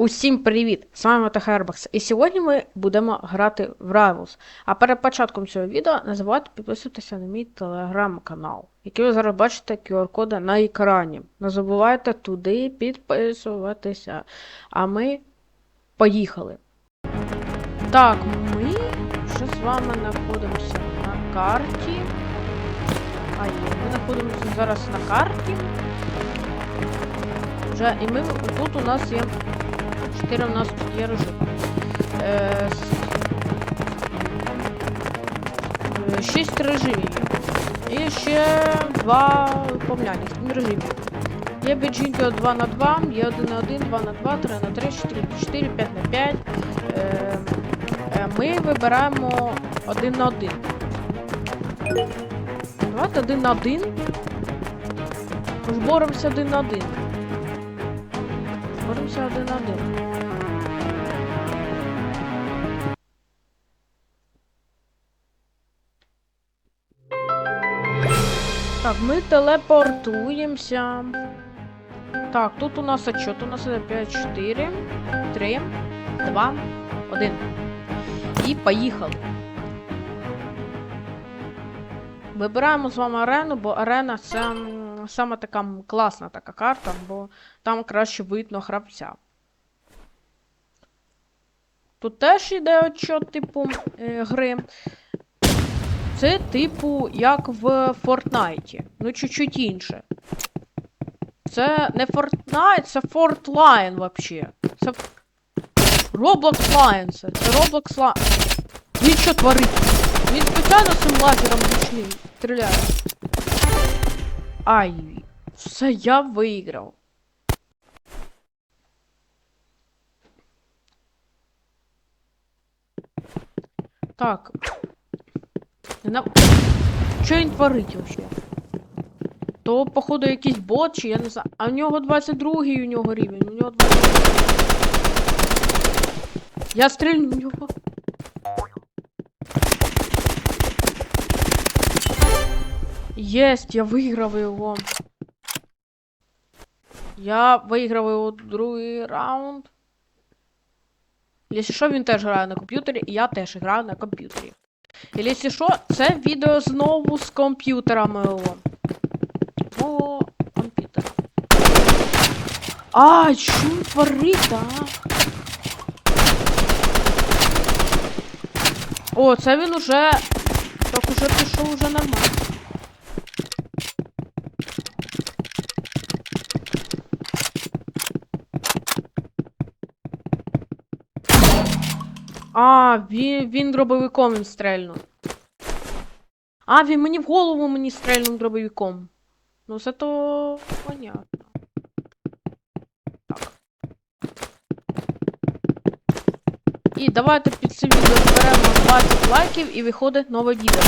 Усім привіт! З вами Мотохербакс. І сьогодні ми будемо грати в Rivals. А перед початком цього відео не забувайте підписуватися на мій телеграм-канал, який ви зараз бачите QR-коди на екрані. Не забувайте туди підписуватися. А ми поїхали. Так, ми вже з вами знаходимося на карті. А ні, ми знаходимося зараз на карті. Вже, і ми тут у нас є 4 у нас тут є режими. Е, е, 6 режимів. І ще 2 помляні, 7 режимів. Є біджінки 2 на 2, є 1 на 1, 2 на 2, 3 на 3, 4 на 4, 5 на 5. Е, е, ми вибираємо 1 на 1. Давайте 1 на 1. Ми ж 1 на 1. Боремося 1 на 1. Так, ми телепортуємося. Так, тут у нас отчет. У нас 5, 4, 3, 2, 1. І поїхали. Вибираємо з вами арену, бо арена це саме така класна така карта, бо там краще видно гравця. Тут теж йде отчет, типу, е, гри. Це, типу, як в Фортнайті. Ну, чуть-чуть інше. Це не Fortnite, це Fortline вообще. Це Roblox Line це. Це Roblox Line. Він що творить? Він спеціально цим лазером ручним стріляє. Ай. Все, я виграв. Так. На... Що він творить вообще? То, походу, якийсь бот, чи я не знаю. А в нього 22-й у нього рівень. У нього 22 Я стрільну в нього. Єсть, я виграв його. Я виграв його другий раунд. Якщо що, він теж грає на комп'ютері, і я теж граю на комп'ютері. І якщо що, це відео знову з комп'ютера моєго. Мого комп'ютера. А, він творить, а? О, це він уже. Так уже пішов уже нормально. А, він, він дробовиком він стрельнув. А, він мені в голову мені стрельнув дробовиком. Ну, це то понятно. Так. І давайте під це відео зберемо 20 лайків і виходить нове відео.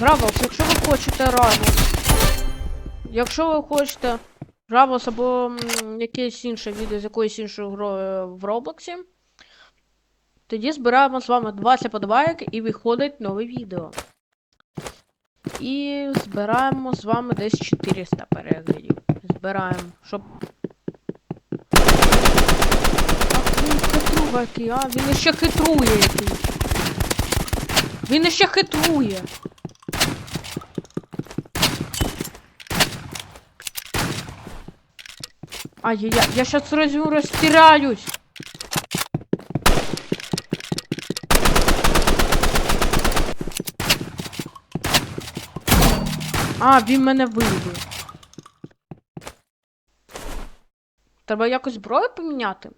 Равелс, якщо ви хочете Равелс. Якщо ви хочете Равелс або якесь інше відео з якоюсь іншою грою в Роблоксі. Тоді збираємо з вами 20 подобайок і виходить нове відео. І збираємо з вами десь 400 переглядів. Збираємо, щоб. Хитруга який, а? Він іще хитрує який. Він іще хитрує. Ай-яй-яй, я щас розю розтираюсь. А, він мене вибив. Треба якось зброю поміняти.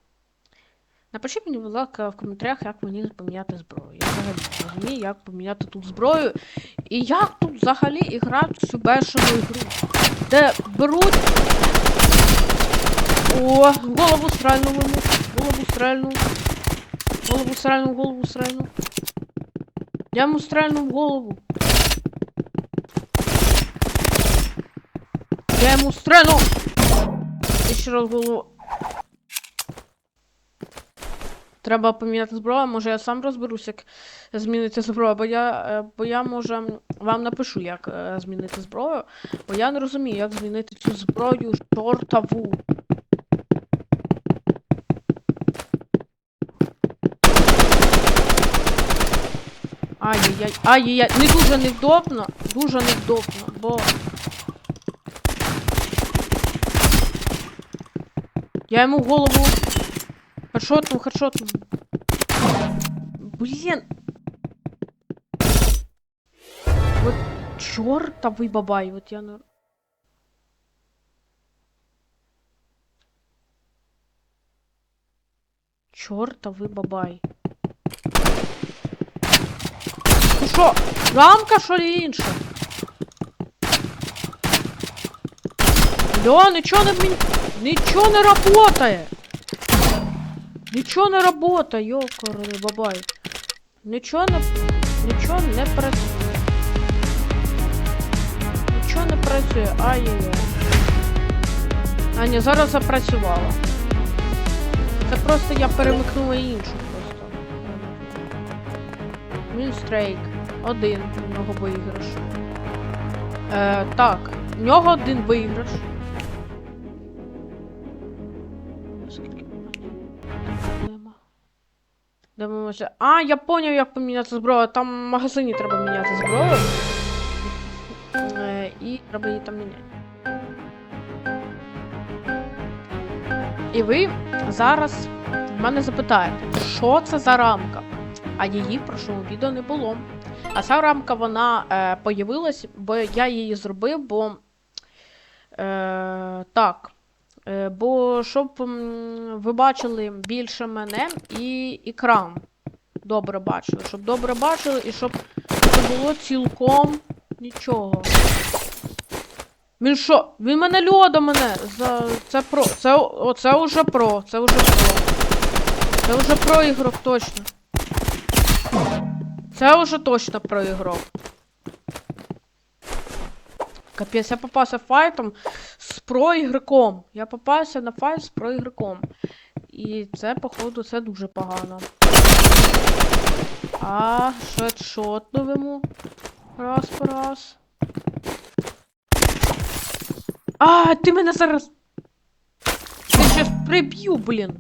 Напишіть мені, будь ласка, в коментарях, як мені поміняти зброю. Я взагалі не розумію, як поміняти тут зброю. І як тут взагалі грають цю бешену ігру. Де беруть. О, голову стрельну йому. Голову стрельну. Голову стрельну, голову стрельну. Я йому стрельну в голову. Я ему стрену! Еще раз голову. Треба поміняти зброю, може я сам розберусь, як змінити зброю, бо я е, бо я може вам напишу, як е, змінити зброю. Бо я не розумію, як змінити цю зброю чортову. Ай-яй-яй, ай-яй-яй, не дуже невдобно, дуже невдобно, бо... Я в голову. Хедшотнув, хедшотнув. Блін. Вот чортовий бабай, от я не. Чортовий бабай. Ну що, рамка, що ли інша? Бля, нічого не мені... Нічого не работає! Нічого не работає, йокарний бабай. Нічого не... Нічого не працює. Нічого не працює, ай-яй-яй. А, ні, зараз запрацювало. Це просто я перемикнула іншу просто. Мінстрейк. Один у нього виграш. Е, так, в нього один виграш. Дивимося. А, я поняв, як поміняти зброю. Там в магазині треба міняти зброю. Е, і треба її там міняти. І ви зараз в мене запитаєте, що це за рамка? А її в прошлому відео не було. А ця рамка вона е, появилась, бо я її зробив, бо. Е, так. Е, бо щоб ви бачили більше мене і екран добре бачили. Щоб добре бачили і щоб це було цілком нічого. Він що? Він мене льода мене. За... Це про. Це, о, це уже про. Це уже про. Це вже про ігрок точно. Це вже точно про ігрок. Капець, я попався файтом з проігроком. Я попався на файт з проігроком. І це, походу, це дуже погано. А, шотнув йому. Раз по раз. А, ти мене зараз. Я щас приб'ю, блін.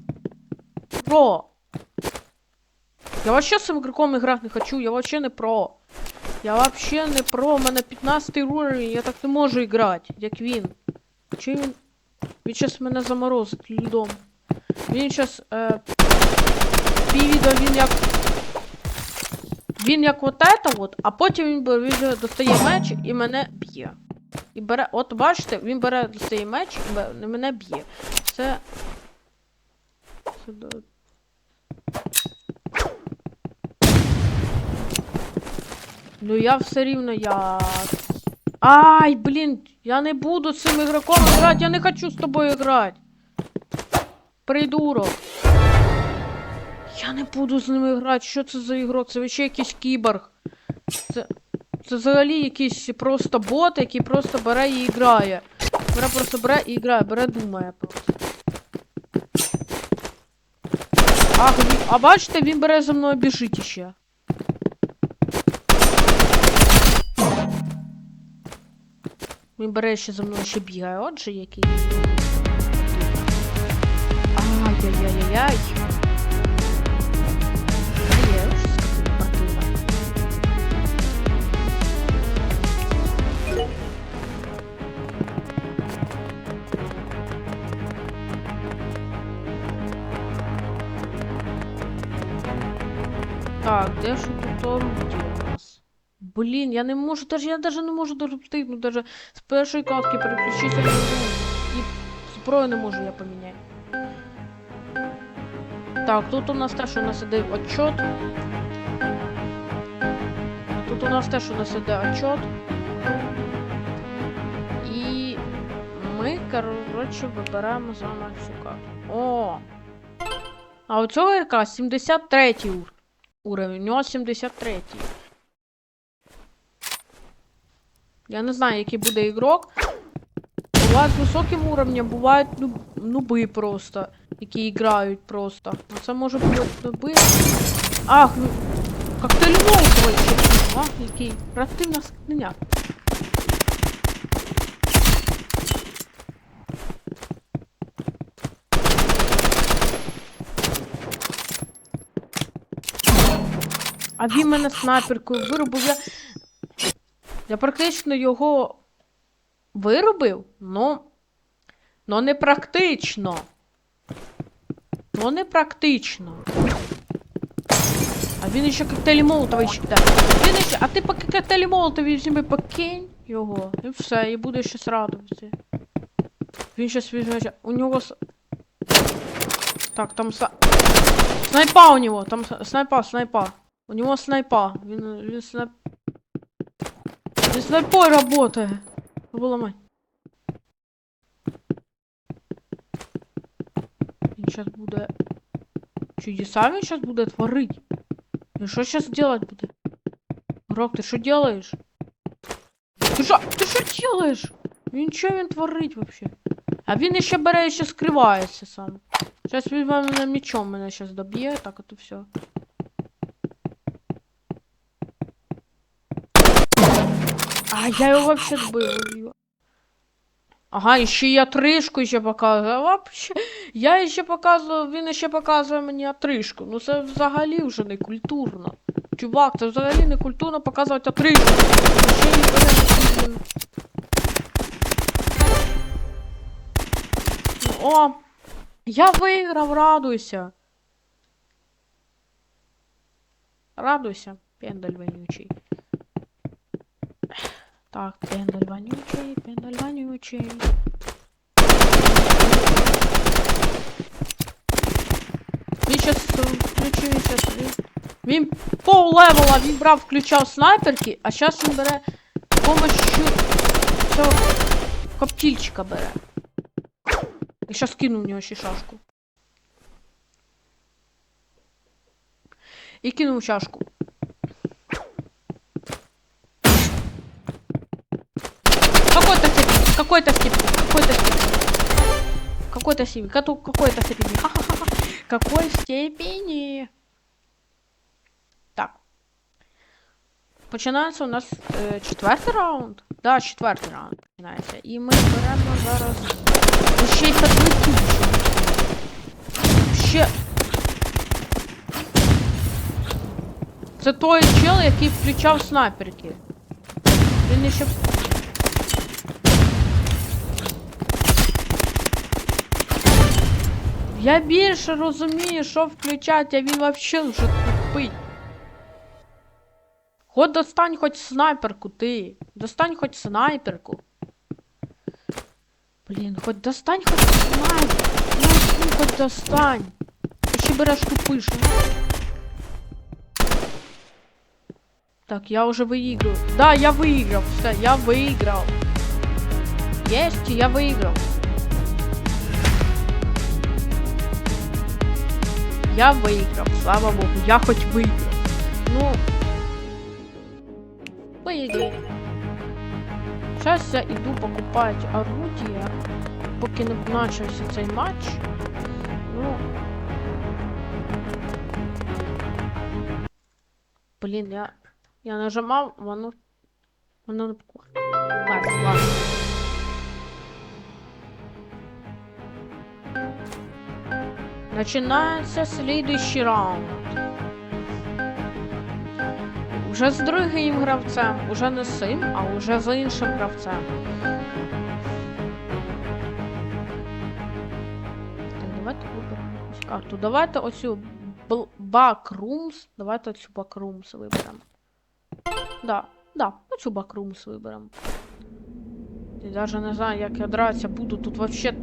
Про. Я вообще з цим ігроком іграти не хочу, я вообще не про. Я вообще не про, у мене 15 уровень, я так не можу грати, як він. Чи він. Він щас мене заморозить льдом. Він щас. Е... Півідео він як. Він як от это от, а потім він, бере- він достає меч і мене б'є. І бере. От бачите, він бере достає меч і бе- мене б'є. Це. Це до- Ну я все рівно я. Ай, блін, я не буду з цим ігроком грати, я не хочу з тобою грати. Придурок. Я не буду з ними грати. Що це за ігрок? Це ще якийсь кіборг. Це. Це взагалі якийсь просто бот, який просто бере і грає. Бере просто бере і грає, бере думає просто. Ах, він... а бачите, він бере за мною біжить іще. Він бере ще за мною ще бігає. Отже, який. Ай-яй-яй-яй-яй. Так, де ж тут орудие? Блін, я не можу, даже, я даже не можу даже даже з першої катки переключитися на другу. І зброю не можу я поміняти. Так, тут у нас теж у нас іде отчет. Тут у нас теж у нас іде отчет. І ми, коротше, вибираємо з вами цю карту. О! А у цього якраз 73 ур уровень. У нього 73. Я не знаю, який буде ігрок. Бувають високим уровнем, бувають нуб, нуби просто, які грають просто. А це може бути нуби. Ах, ну. Коктейль Молотова ще. Ах, який. Реактивна скриня. А він мене снайперкою виробив. Я, я практично його виробив, ну. Ну не практично. Ну не практично. А він ще коктейлі молотовий читає. Він ще, а ти поки коктейлі молотові візьми, покинь його. І все, і буде щось радуватися. Він щас візьме. У нього. Так, там са... Снайпа у него, там снайпа, снайпа. У него снайпа. Він, він снайп... Снайпой работає. Виламай. Він сейчас буде... Чудеса він сейчас буде творить. Він що сейчас делать буде? Рок, делаєш? Ти що? Ти що делаєш? Він що творить вообще? А він іще бере ще скривається сам. Сейчас він мечом мене сейчас доб'є, так і все. А, я його вообще збив. Ага, і ще я тришку ще показую. А Вообще, я ще показую, він ще показує мені отришку. Ну це взагалі вже не культурно. Чувак, це взагалі не культурно показувати блін. О, я виграв, радуйся. Радуйся, пендаль вонючий. Так, пендаль вонючий, пендаль вонючий. Він е, включив, він щас. Він, пол левела, він брав, включав снайперки, а зараз він бере помощью цього коптільчика бере. І щас кину в нього ще шашку. І кинув чашку. Какой-то степень, какой-то степень, какой-то степень. Какой-то степень, кату- какой-то степени. Ха-ха-ха. Какой степени? Так. Починається у нас е, четвертий раунд. Да, четвертий раунд починається. І ми беремо зараз. Ну, Ще й підлетів. Ще. Це той чел, який включав снайперки. Він ще. Я більше розумію, що включать, а він вообще вже тупий. Хоч достань хоч снайперку, ти. Достань хоч снайперку. Блін, хоч достань хоч снайперку. Ну, ну, хоч достань. Ти ще береш тупиш. ну. Так, я уже выигрываю. Да, я выиграл. Все, я выиграл. Есть, я выиграл. Я выиграл, слава богу. Я хоть выиграл. Ну, выиграл. Сейчас я иду покупать орудие, поки не почався цей матч. Ну. Блін, я. Я нажимав, воно. Воно не поклало. Так, ладно. Начинается следующий раунд. Уже з другим гравцем, уже не з цим, а уже з іншим гравцем. Так, давайте виберемо якусь карту. Давайте оцю Backrooms. Давайте оцю Backrooms виберемо. Да, да, оцю Backrooms виберемо. Я даже не знаю, як я драться буду тут вообще.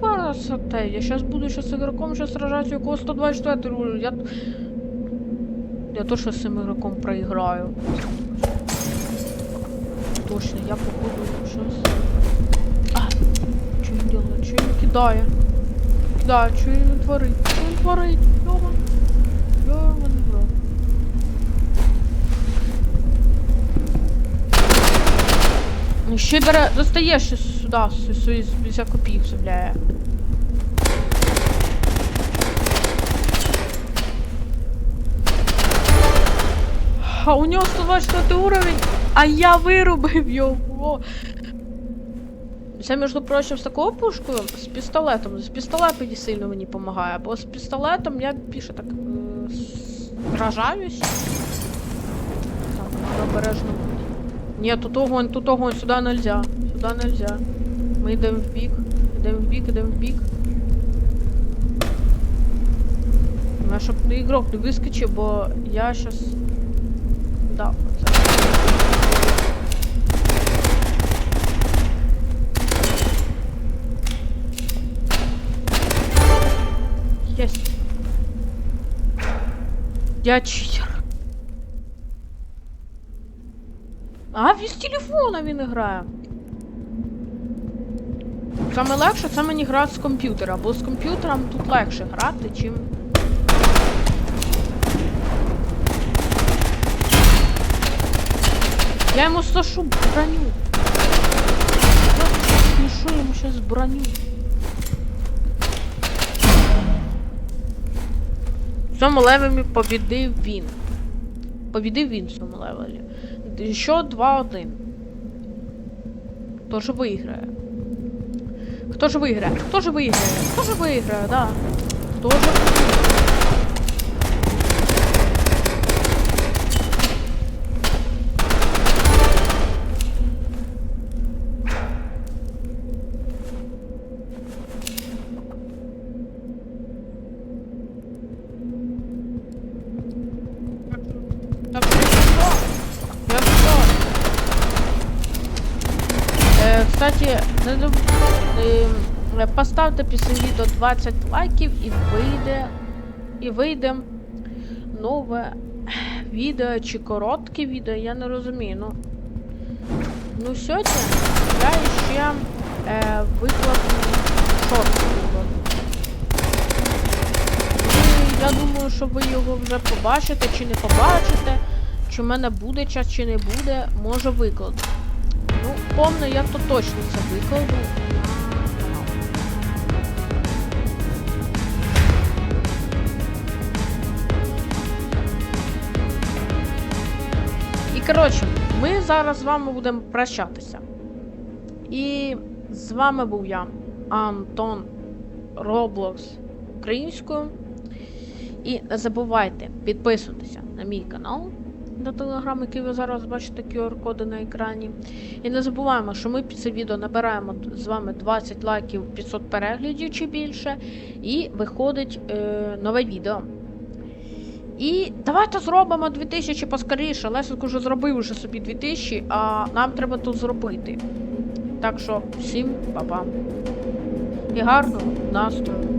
Та... Ёпарасоте, я сейчас буду сейчас с игроком сейчас сражаться, у кого 124 уровень. Я... Я точно с этим игроком проиграю. Точно, я походу сейчас... А, что він делает? Что він кидає? Да, что він творить? Що він творить? Йома. Ще бере, достає ще сюди свої 50 копійок вставляє. А у нього 124 уровень, а я вирубив його. Це, між прочим, з такою пушкою, з пістолетом. З пістолетом сильно мені допомагає, бо з пістолетом я більше так е, сражаюсь. Так, обережно Ні, тут огонь, тут огонь, сюди нельзя. Сюди нельзя. Ми йдемо в бік, йдемо в бік, йдемо в бік. Ну, щоб не ігрок не вискочив, бо я щас. Да, оце. Єсть. Я читер. А, він з телефона він грає. Саме легше це мені грати з комп'ютера, бо з комп'ютером тут легше грати, чим. Я ему сошу броню. Я снешу ему сейчас броню. В цьому левелі побідив він. Побідив він в цьому левелі. Що 2-1. Хто ж виграє? Хто ж виграє? Хто ж виграє? Хто ж виграє, да. Хто ж Так, поставте після відео 20 лайків і вийде. І вийде нове відео чи коротке відео, я не розумію. Ну, ну сьогодні я ще е, викладу шорт. І я думаю, що ви його вже побачите чи не побачите. Чи в мене буде час, чи не буде, може викладу. Ну, помню, я то точно це викладу. Коротше, ми зараз з вами будемо прощатися. І з вами був я, Антон Роблокс українською. І не забувайте підписуватися на мій канал на телеграм, який ви зараз бачите QR-коди на екрані. І не забуваємо, що ми під це відео набираємо з вами 20 лайків, 500 переглядів чи більше. І виходить е, нове відео. І давайте зробимо 2000 поскоріше. Лесик уже зробив уже собі 2000, а нам треба тут зробити. Так що, всім па-па. І гарного настрою.